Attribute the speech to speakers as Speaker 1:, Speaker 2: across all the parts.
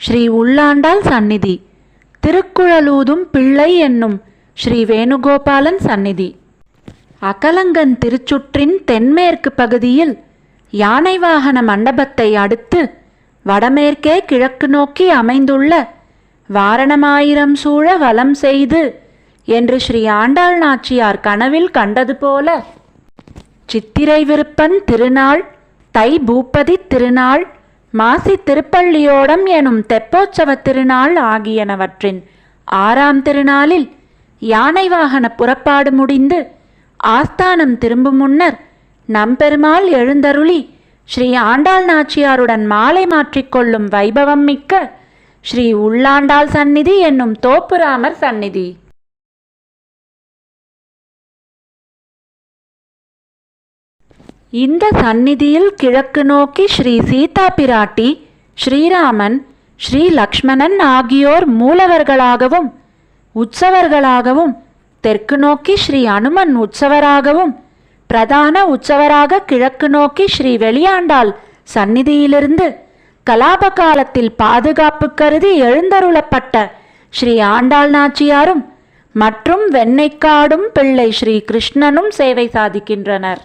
Speaker 1: ஸ்ரீ உள்ளாண்டாள் சந்நிதி. திருக்குழலூதும் பிள்ளை என்னும் ஸ்ரீ வேணுகோபாலன் சந்நிதி. அகலங்கன் திருச்சுற்றின் தென்மேற்கு பகுதியில் யானை வாகன மண்டபத்தை அடுத்து வடமேற்கே கிழக்கு நோக்கி அமைந்துள்ள வாரணமாயிரம் சூழ வலம் செய்து என்று ஸ்ரீ ஆண்டாள் நாச்சியார் கனவில் கண்டது போல சித்திரை விருப்பன் திருநாள் தை பூப்பதி திருநாள் மாசி திருப்பள்ளியோடம் எனும் தெப்போற்சவ திருநாள் ஆகியனவற்றின் ஆறாம் திருநாளில் யானை வாகன புறப்பாடு முடிந்து ஆஸ்தானம் திரும்பும் முன்னர் நம்பெருமாள் எழுந்தருளி ஸ்ரீ ஆண்டாள் நாச்சியாருடன் மாலை மாற்றிக்கொள்ளும் வைபவம் மிக்க ஸ்ரீ உள்ளாண்டாள் சந்நிதி என்னும் தோப்புராமர் சந்நிதி. இந்த சந்நிதியில் கிழக்கு நோக்கி ஸ்ரீ சீதா பிராட்டி ஸ்ரீராமன் ஸ்ரீ லக்ஷ்மணன் ஆகியோர் மூலவர்களாகவும் உற்சவர்களாகவும் தெற்கு நோக்கி ஸ்ரீ அனுமன் உற்சவராகவும் பிரதான உற்சவராக கிழக்கு நோக்கி ஸ்ரீ வெளியாண்டாள் சந்நிதியிலிருந்து கலாப காலத்தில் பாதுகாப்பு கருதி எழுந்தருளப்பட்ட ஸ்ரீ ஆண்டாள் நாச்சியாரும் மற்றும் வெண்ணைக்காடும் பிள்ளை ஸ்ரீ கிருஷ்ணனும் சேவை சாதிக்கின்றனர்.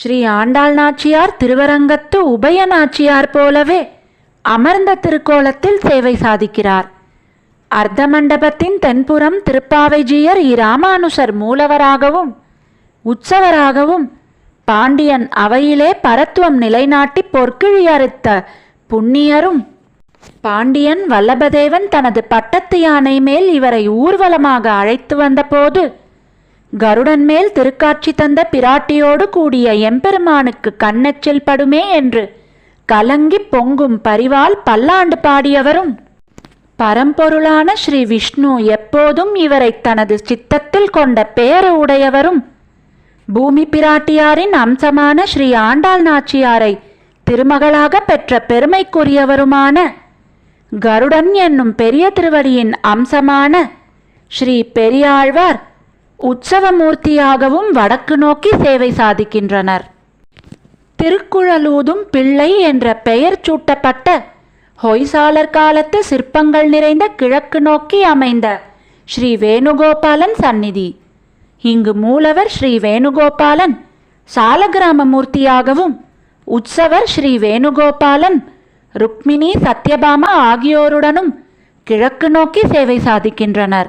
Speaker 1: ஸ்ரீ ஆண்டாள் நாச்சியார் திருவரங்கத்து உபய நாச்சியார் போலவே அமர்ந்த திருக்கோலத்தில் சேவை சாதிக்கிறார். அர்த்த மண்டபத்தின் தென்புறம் திருப்பாவைஜியர் இராமானுசர் மூலவராகவும் உற்சவராகவும் பாண்டியன் அவையிலே பரத்துவம் நிலைநாட்டி பொற்கிழியறுத்த புண்ணியரும் பாண்டியன் வல்லபதேவன் தனது பட்டத்து யானை மேல் இவரை ஊர்வலமாக அழைத்து வந்தபோது கருடன் மேல் திருக்காட்சி தந்த பிராட்டியோடு கூடிய எம்பெருமானுக்கு கண்ணெச்சில் படுமே என்று கலங்கி பொங்கும் பரிவால் பல்லாண்டு பாடியவரும். பரம்பொருளான ஸ்ரீ விஷ்ணு எப்போதும் இவரை தனது சித்தத்தில் கொண்ட பேரு உடையவரும். பூமி பிராட்டியாரின் அம்சமான ஸ்ரீ ஆண்டாள் நாச்சியாரை திருமகளாக பெற்ற பெருமைக்குரியவருமான கருடன் என்னும் பெரிய திருவடியின் அம்சமான ஸ்ரீ பெரியாழ்வார் உற்சவமூர்த்தியாகவும் வடக்கு நோக்கி சேவை சாதிக்கின்றனர். திருக்குழலூதும் பிள்ளை என்ற பெயர் சூட்டப்பட்ட ஹொய்சாலர் காலத்து சிற்பங்கள் நிறைந்த கிழக்கு நோக்கி அமைந்த ஸ்ரீ வேணுகோபாலன் சந்நிதி. இங்கு மூலவர் ஸ்ரீ வேணுகோபாலன் சாலகிராம மூர்த்தியாகவும் உற்சவர் ஸ்ரீ வேணுகோபாலன் ருக்மிணி சத்யபாமா ஆகியோருடனும் கிழக்கு நோக்கி சேவை சாதிக்கின்றனர்.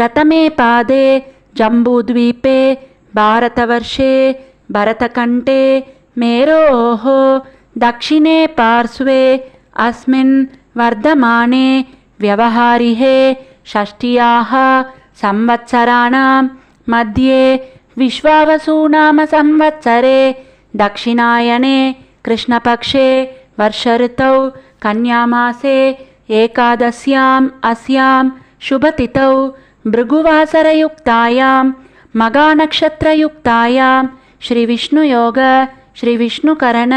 Speaker 1: प्रथमे पादे जम्बूद्वीपे भारतवर्षे भरतकण्ठे मेरोः दक्षिणे पार्श्वे अस्मिन् वर्धमाने व्यवहारिहे षष्ट्याः संवत्सराणां मध्ये विश्वावसूनामसंवत्सरे दक्षिणायने कृष्णपक्षे वर्षऋतौ कन्यामासे एकादश्याम् अस्यां शुभतिथौ भृगुवासरयुक्तायां मगानक्षत्रयुक्तायां श्रीविष्णुयोग श्रीविष्णुकरण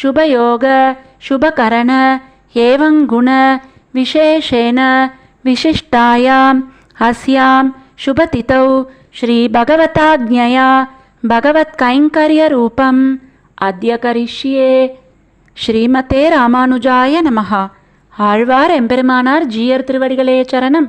Speaker 1: शुभयोग शुभकरण एवं गुण विशेषेण विशिष्टायाम् अस्यां शुभतिथौ श्रीभगवताज्ञया भगवत्कैङ्कर्यरूपम् अद्य करिष्ये ஸ்ரீமதே ராமானுஜாய நமஹ ஆழ்வார் எம்பெருமானார் ஜீயர் திருவடிகளே சரணம்